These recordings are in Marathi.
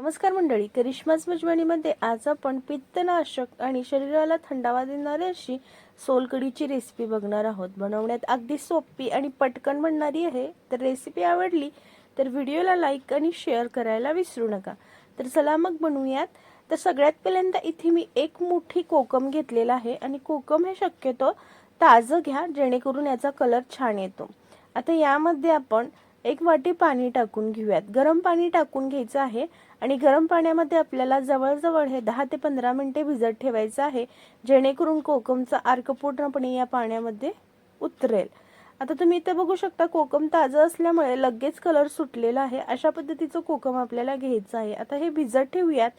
नमस्कार मंडळी करिश्मास मजवणीमध्ये आज आपण पित्तनाशक आणि शरीराला थंडावा देणारी अशी सोलकडीची रेसिपी बघणार आहोत. बनवण्यात अगदी सोपी आणि पटकन बनणारी आहे. तर रेसिपी आवडली तर व्हिडिओला लाईक आणि शेअर करायला विसरू नका. तर चला मग बनवूयात. तर सगळ्यात पहिल्यांदा इथे मी एक मोठी कोकम घेतलेला आहे आणि कोकम हे शक्यतो ताजं घ्या जेणेकरून याचा कलर छान येतो. आता यामध्ये आपण एक वाटी पाणी टाकून घेऊयात. गरम पाणी टाकून घ्यायचं आहे आणि गरम पाण्यामध्ये आपल्याला जवळजवळ हे दहा ते पंधरा मिनटे भिजत ठेवायचं आहे जेणेकरून कोकमचा अर्क पूर्णपणे या पाण्यामध्ये उतरेल. आता तुम्ही इथे बघू शकता कोकम ताजं असल्यामुळे लगेच कलर सुटलेला आहे. अशा पद्धतीचं कोकम आपल्याला घ्यायचं आहे. आता हे भिजत ठेवूयात.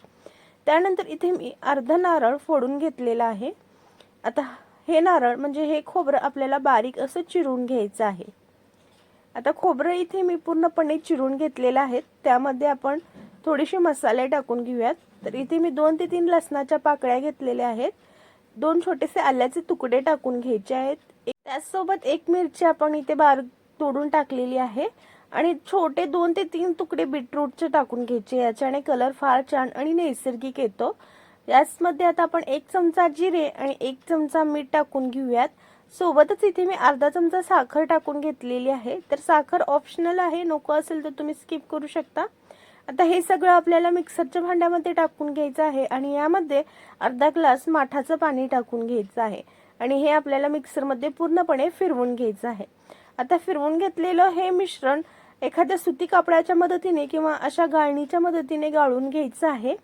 त्यानंतर इथे मी अर्धा नारळ फोडून घेतलेला आहे. आता हे नारळ म्हणजे हे खोबरं आपल्याला बारीक असं चिरून घ्यायचं आहे. आता खोबरं इथे मी पूर्णपणे चिरून घेतलेलं आहे. त्यामध्ये आपण थोडेसे मसाले टाकून घेऊयात. तर इथे मी दोन ते तीन लसणाच्या पाकळ्या घेतलेल्या आहेत. दोन छोटेसे आल्याचे तुकडे टाकून घ्यायचे आहेत. त्याचसोबत एक मिरची आपण इथे बार तोडून टाकलेली आहे. आणि छोटे दोन ते तीन तुकडे बीटरूटचे टाकून घ्यायचे. याच्याने कलर फार छान आणि नैसर्गिक येतो. याचमध्ये आता आपण एक चमचा जिरे आणि एक चमचा मीठ टाकून घेऊयात. सोबतच इथे मी अर्धा चमचा साखर टाकून घेतलेली आहे. तर साखर ऑप्शनल आहे नको असेल तर तुम्ही स्किप करू शकता. आता हे सगळं आपल्याला मिक्सरच्या भांड्यामध्ये टाकून घ्यायचं आहे आणि यामध्ये अर्धा ग्लास माठाचं पाणी टाकून घ्यायचं आहे. आणि हे आपल्याला मिक्सरमध्ये पूर्णपणे फिरवून घ्यायचं आहे. आता फिरवून घेतलेलं हे मिश्रण एखाद्या सुती कापडाच्या मदतीने किंवा अशा गाळणीच्या मदतीने गाळून घ्यायचं आहे.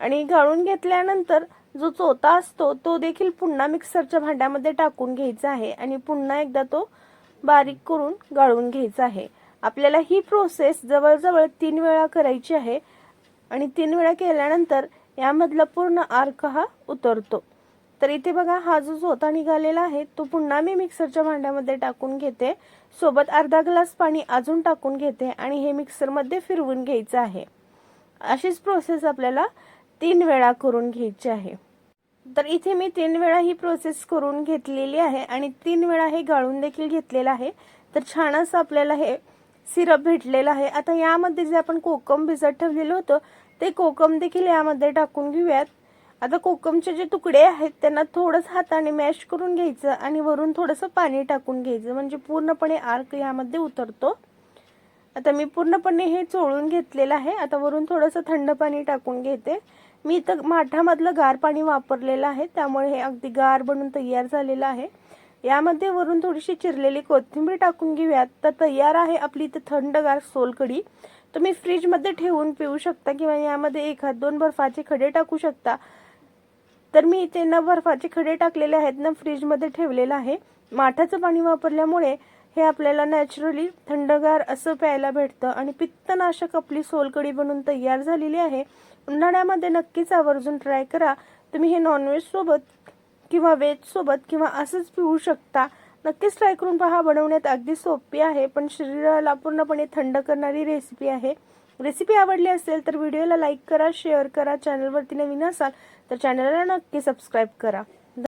आणि गाळून घेतल्यानंतर जो चोथा असतो तो देखील पुन्हा मिक्सरच्या भांड्यामध्ये टाकून घ्यायचा आहे आणि पुन्हा एकदा तो बारीक करून गाळून घ्यायचा आहे. आपल्याला ही प्रोसेस जवळजवळ तीन वेळा करायची आहे आणि तीन वेळा केल्यानंतर यामधला पूर्ण आर्क हा उतरतो. तर इथे बघा हा जो चोथा निघालेला आहे तो पुन्हा मी मिक्सरच्या भांड्यामध्ये टाकून घेते. सोबत अर्धा ग्लास पाणी अजून टाकून घेते आणि हे मिक्सरमध्ये फिरवून घ्यायचं आहे. अशीच प्रोसेस आपल्याला तीन वेळा करून घ्यायची आहे. तर इथे मी तीन वेळा ही प्रोसेस करून घेतलेली आहे आणि तीन वेळा हे गाळून देखील घेतलेलं आहे. तर छान असं आपल्याला हे सिरप भेटलेलं आहे. आता यामध्ये जे आपण कोकम भिजत ठेवलेलं होतं ते कोकम देखील यामध्ये टाकून घेऊयात. आता कोकमचे जे तुकडे आहेत त्यांना थोडंसं हाताने मॅश करून घ्यायचं आणि वरून थोडंसं पाणी टाकून घ्यायचं. म्हणजे पूर्णपणे आर्क यामध्ये उतरतो. आता मी पूर्णपणे हे चोळून घेतलेलं आहे. आता वरून थोडंसं थंड पाणी टाकून घेते. मी इथं माठामधलं गार पाणी वापरलेलं आहे त्यामुळे हे अगदी गार बनून तयार झालेलं आहे. यामध्ये वरून थोडीशी चिरलेली कोथिंबीर टाकून घेऊयात. तर तयार आहे आपली इथं थंडगार सोलकडी तुम्ही फ्रीजमध्ये ठेवून पिऊ शकता किंवा यामध्ये एखाद दोन बर्फाचे खडे टाकू शकता. तर मी इथे न बर्फाचे खडे टाकलेले आहेत ना फ्रीजमध्ये ठेवलेलं आहे. माठाचं पाणी वापरल्यामुळे हे आपल्याला नॅचरली थंडगार असं प्यायला भेटतं आणि पित्तनाशक आपली सोलकडी बनून तयार झालेली आहे. उन्हाळ्यामध्ये नक्कीच आवर्जून ट्राय करा. तुम्ही हे नॉनव्हेजसोबत किंवा व्हेजसोबत किंवा असंच पिऊ शकता. नक्कीच ट्राय करून पहा बनवण्यात अगदी सोपी आहे पण शरीराला पूर्णपणे थंड करणारी रेसिपी आहे. रेसिपी आवडली असेल तर व्हिडिओला लाईक करा शेअर करा चॅनलवरती नवीन असाल तर चॅनलला नक्की सबस्क्राईब करा.